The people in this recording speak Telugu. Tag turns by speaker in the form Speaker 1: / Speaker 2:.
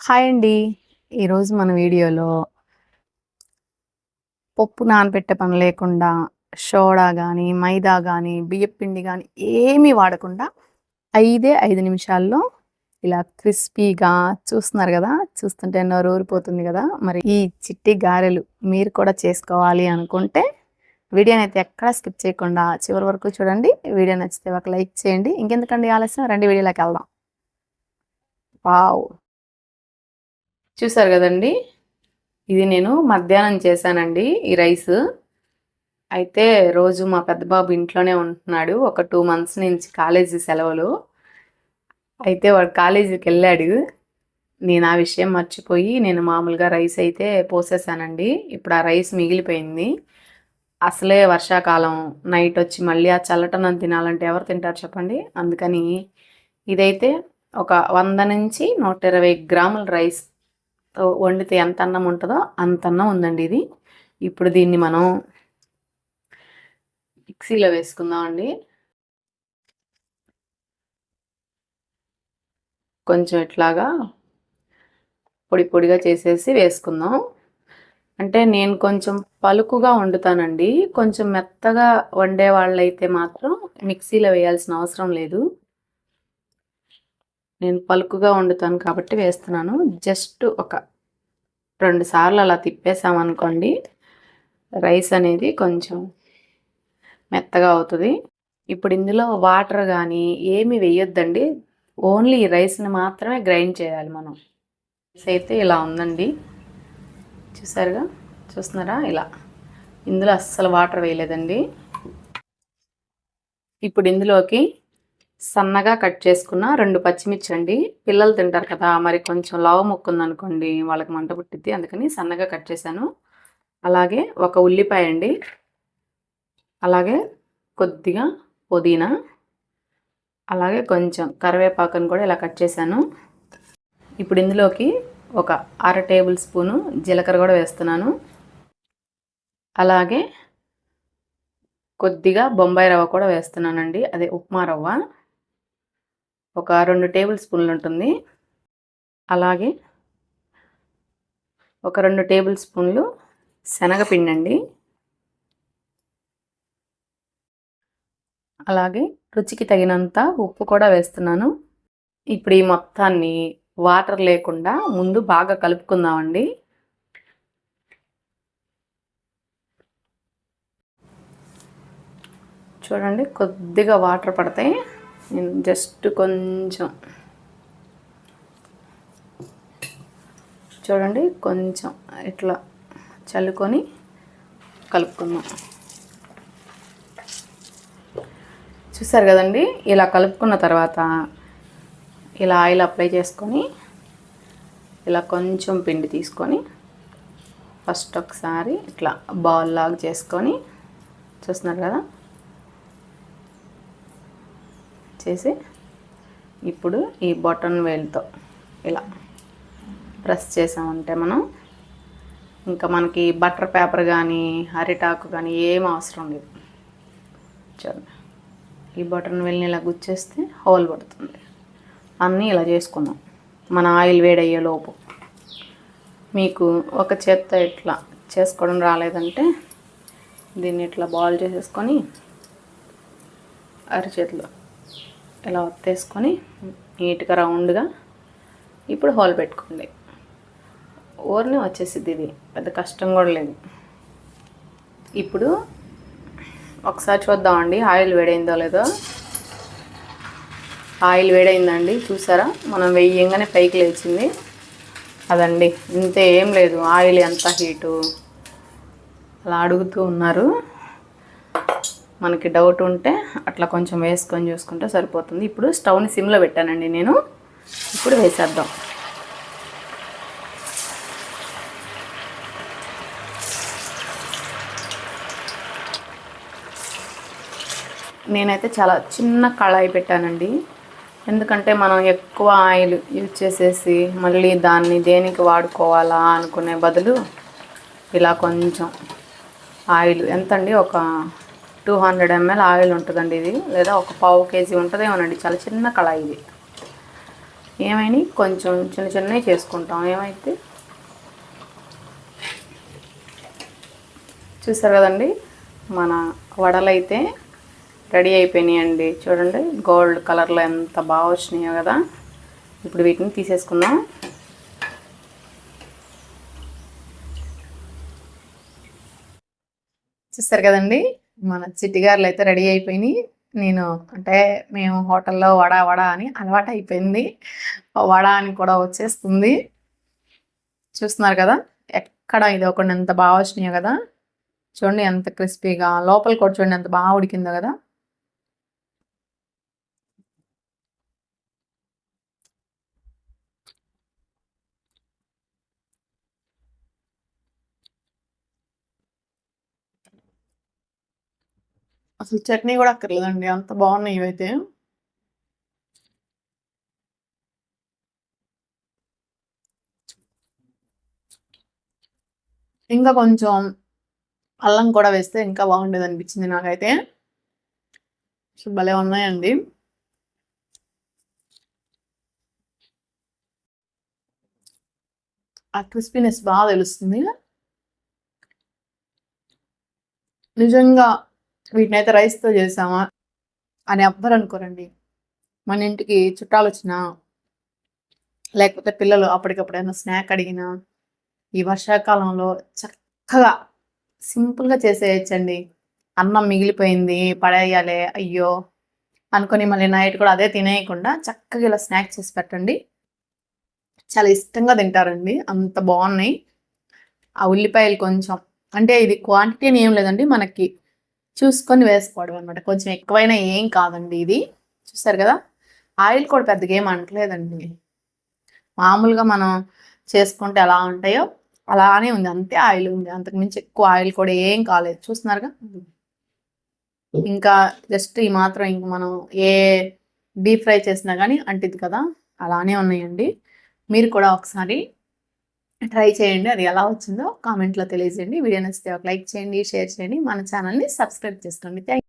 Speaker 1: హాయ్ అండి. ఈరోజు మన వీడియోలో పప్పు నానబెట్టే పని లేకుండా సోడా కానీ మైదా కానీ బియ్యపిండి కానీ ఏమీ వాడకుండా ఐదే ఐదు నిమిషాల్లో ఇలా క్రిస్పీగా చూస్తున్నారు కదా చూస్తుంటే ఎన్నో ఊరిపోతుంది కదా. మరి ఈ చిట్టి గారెలు మీరు కూడా చేసుకోవాలి అనుకుంటే వీడియోని అయితే ఎక్కడా స్కిప్ చేయకుండా చివరి వరకు చూడండి. వీడియో నచ్చితే ఒక లైక్ చేయండి. ఇంకెందుకండి ఆలస్యం? రెండు వీడియోలోకి వెళ్దాం. వావ్! చూసారు కదండి? ఇది నేను మధ్యాహ్నం చేశానండి ఈ రైస్. అయితే రోజు మా పెద్ద బాబు ఇంట్లోనే ఉంటున్నాడు. ఒక టూ మంత్స్ నుంచి కాలేజీ సెలవులు. అయితే వాడు కాలేజీకి వెళ్ళాడు. నేను ఆ విషయం మర్చిపోయి నేను మామూలుగా రైస్ అయితే పోసేసానండి. ఇప్పుడు ఆ రైస్ మిగిలిపోయింది. అసలే వర్షాకాలం. నైట్ వచ్చి మళ్ళీ ఆ చల్లటనం తినాలంటే ఎవరు తింటారు చెప్పండి? అందుకని ఇదైతే ఒక వంద నుంచి నూట ఇరవై గ్రాముల రైస్ వండితే ఎంత అన్నం ఉంటుందో అంత అన్నం ఉందండి ఇది. ఇప్పుడు దీన్ని మనం మిక్సీలో వేసుకుందామండి. కొంచెం ఇట్లాగా పొడి పొడిగా చేసేసి వేసుకుందాం. అంటే నేను కొంచెం పలుకుగా వండుతానండి. కొంచెం మెత్తగా వండే వాళ్ళైతే మాత్రం మిక్సీలో వేయాల్సిన అవసరం లేదు. నేను పలుకుగా వండుతాను కాబట్టి వేస్తున్నాను. జస్ట్ ఒక రెండు సార్లు అలా తిప్పేసామనుకోండి రైస్ అనేది కొంచెం మెత్తగా అవుతుంది. ఇప్పుడు ఇందులో వాటర్ కానీ ఏమి వేయొద్దండి. ఓన్లీ ఈ రైస్ని మాత్రమే గ్రైండ్ చేయాలి మనం. రైస్ అయితే ఇలా ఉందండి. చూసారుగా? చూస్తున్నారా? ఇలా. ఇందులో అస్సలు వాటర్ వేయలేదండి. ఇప్పుడు ఇందులోకి సన్నగా కట్ చేసుకున్న రెండు పచ్చిమిర్చి అండి పిల్లలు తింటారు కదా మరి కొంచెం లావు మొక్కుందనుకోండి వాళ్ళకి మంట పుట్టిద్ది. అందుకని సన్నగా కట్ చేశాను. అలాగే ఒక ఉల్లిపాయ అండి. అలాగే కొద్దిగా పుదీనా. అలాగే కొంచెం కరివేపాకును కూడా ఇలా కట్ చేశాను. ఇప్పుడు ఇందులోకి ఒక అర టేబుల్ స్పూను జీలకర్ర కూడా వేస్తున్నాను. అలాగే కొద్దిగా బొంబాయి రవ్వ కూడా వేస్తున్నానండి. అదే ఉప్మా రవ్వ. ఒక రెండు టేబుల్ స్పూన్లు ఉంటుంది. అలాగే ఒక రెండు టేబుల్ స్పూన్లు శనగపిండి అండి. అలాగే రుచికి తగినంత ఉప్పు కూడా వేస్తున్నాను. ఇప్పుడు ఈ మొత్తాన్ని వాటర్ లేకుండా ముందు బాగా కలుపుకుందామండి. చూడండి కొద్దిగా వాటర్ పడతాయి. నేను జస్ట్ కొంచెం. చూడండి కొంచెం ఇట్లా చల్లుకొని కలుపుకుందాం. చూసారు కదండి ఇలా కలుపుకున్న తర్వాత ఇలా ఆయిల్ అప్లై చేసుకొని ఇలా కొంచెం పిండి తీసుకొని ఫస్ట్ ఒకసారి ఇట్లా బాల్ లాగా చేసుకొని చూస్తున్నారు కదా చేసి ఇప్పుడు ఈ బటన్ వేల్తో ఇలా ప్రెస్ చేసామంటే మనం ఇంకా మనకి బటర్ పేపర్ కానీ అరిటాకు కానీ ఏం అవసరం లేదు. చూడండి. ఈ బటన్ వేల్ని ఇలా గుచ్చేస్తే హోల్ పడుతుంది. అన్నీ ఇలా చేసుకుందాం. మన ఆయిల్ వేడయ్యే లోపు. మీకు ఒక చేత్తో ఇట్లా చేసుకోవడం రాలేదంటే దీన్ని ఇట్లా బాల్ చేసేసుకొని అరిచేతిలో ఇలా ఒత్తేసుకొని నీట్గా రౌండ్గా ఇప్పుడు హోల్ పెట్టుకోండి. ఊరిని వచ్చేసిద్ది ఇది. పెద్ద కష్టం కూడా లేదు. ఇప్పుడు ఒకసారి చూద్దామండి ఆయిల్ వేడైందో లేదో. ఆయిల్ వేడైందండి చూసారా? మనం వెయ్యంగానే పైకి లేచింది. అదండి ఇంతే ఏం లేదు ఆయిల్ ఎంత హీటు? అలా అడుగుతూ ఉన్నారు. మనకి డౌట్ ఉంటే అట్లా కొంచెం వేసుకొని చూసుకుంటే సరిపోతుంది. ఇప్పుడు స్టవ్ని సిమ్లో పెట్టానండి నేను. ఇప్పుడు వేసేద్దాం. నేనైతే చాలా చిన్న కళాయి పెట్టానండి. ఎందుకంటే మనం ఎక్కువ ఆయిల్ యూజ్ చేసేసి మళ్ళీ దాన్ని దేనికి వాడుకోవాలా అనుకునే బదులు ఇలా కొంచెం ఆయిల్. ఎంతండి? ఒక టూ హండ్రెడ్ ఎంఎల్ ఆయిల్ ఉంటుందండి ఇది. లేదా ఒక పావు కేజీ ఉంటుందేమోనండి చాలా చిన్న కళాయి ఇది. ఏమైనా కొంచెం చిన్న చిన్నవి చేసుకుంటాం. ఏమైతే? చూసారు కదండి? మన వడలైతే రెడీ అయిపోయినాయండి. చూడండి గోల్డ్ కలర్లో ఎంత బాగా వచ్చినాయో కదా. ఇప్పుడు వీటిని తీసేసుకుందాం. చూస్తారు కదండి? మన చిట్టిగారులు అయితే రెడీ అయిపోయినాయి. నేను అంటే మేము హోటల్లో వడ వడ అని అలవాటు అయిపోయింది. వడ అని కూడా వచ్చేస్తుంది. చూస్తున్నారు కదా? ఎక్కడ ఇది ఒకటి ఎంత బాగా వచ్చినాయో కదా? చూడండి ఎంత క్రిస్పీగా. లోపల కూడా చూడండి ఎంత బాగా ఉడికిందో కదా? అసలు చట్నీ కూడా అక్కర్లేదండి. అంత బాగున్నాయి ఇవైతే. ఇంకా కొంచెం అల్లం కూడా వేస్తే ఇంకా బాగుండేది అనిపించింది నాకైతే భలే ఉన్నాయండి. ఆ క్రిస్పీనెస్ బాగా తెలుస్తుంది. నిజంగా వీటిని అయితే రైస్తో చేసామా అని ఎవ్వరు అనుకోరండి. మన ఇంటికి చుట్టాలు వచ్చినా లేకపోతే పిల్లలు అప్పటికప్పుడు ఏమైనా స్నాక్ అడిగినా ఈ వర్షాకాలంలో చక్కగా సింపుల్గా చేసేయచ్చండి. అన్నం మిగిలిపోయింది పడేయాలి అయ్యో అనుకొని మళ్ళీ నైట్ కూడా అదే తినేయకుండా చక్కగా ఇలా స్నాక్ చేసి పెట్టండి. చాలా ఇష్టంగా తింటారండి. అంత బాగున్నాయి. ఆ ఉల్లిపాయలు కొంచెం అంటే ఇది క్వాంటిటీ ఏం లేదండి మనకి. చూసుకొని వేసుకోవడం అనమాట కొంచెం ఎక్కువైనా ఏం కాదండి ఇది. చూస్తారు కదా? ఆయిల్ కూడా పెద్దగా ఏం అంటలేదండి మామూలుగా మనం చేసుకుంటే ఎలా ఉంటాయో అలానే ఉంది. అంతే ఆయిల్ ఉంది. అంతకు మించి ఎక్కువ ఆయిల్ కూడా ఏం కాలేదు. చూస్తున్నారుగా ఇంకా జస్ట్ ఈ మాత్రం ఇంక మనం ఏ డీప్ ఫ్రై చేసినా కానీ అంటిది కదా? అలానే ఉన్నాయండి. మీరు కూడా ఒకసారి ట్రై చేయండి. అది ఎలా వచ్చిందో కామెంట్లో తెలియజేయండి. వీడియో నచ్చితే ఒక లైక్ చేయండి షేర్ చేయండి. మన ఛానల్ని సబ్స్క్రైబ్ చేసుకోండి. థ్యాంక్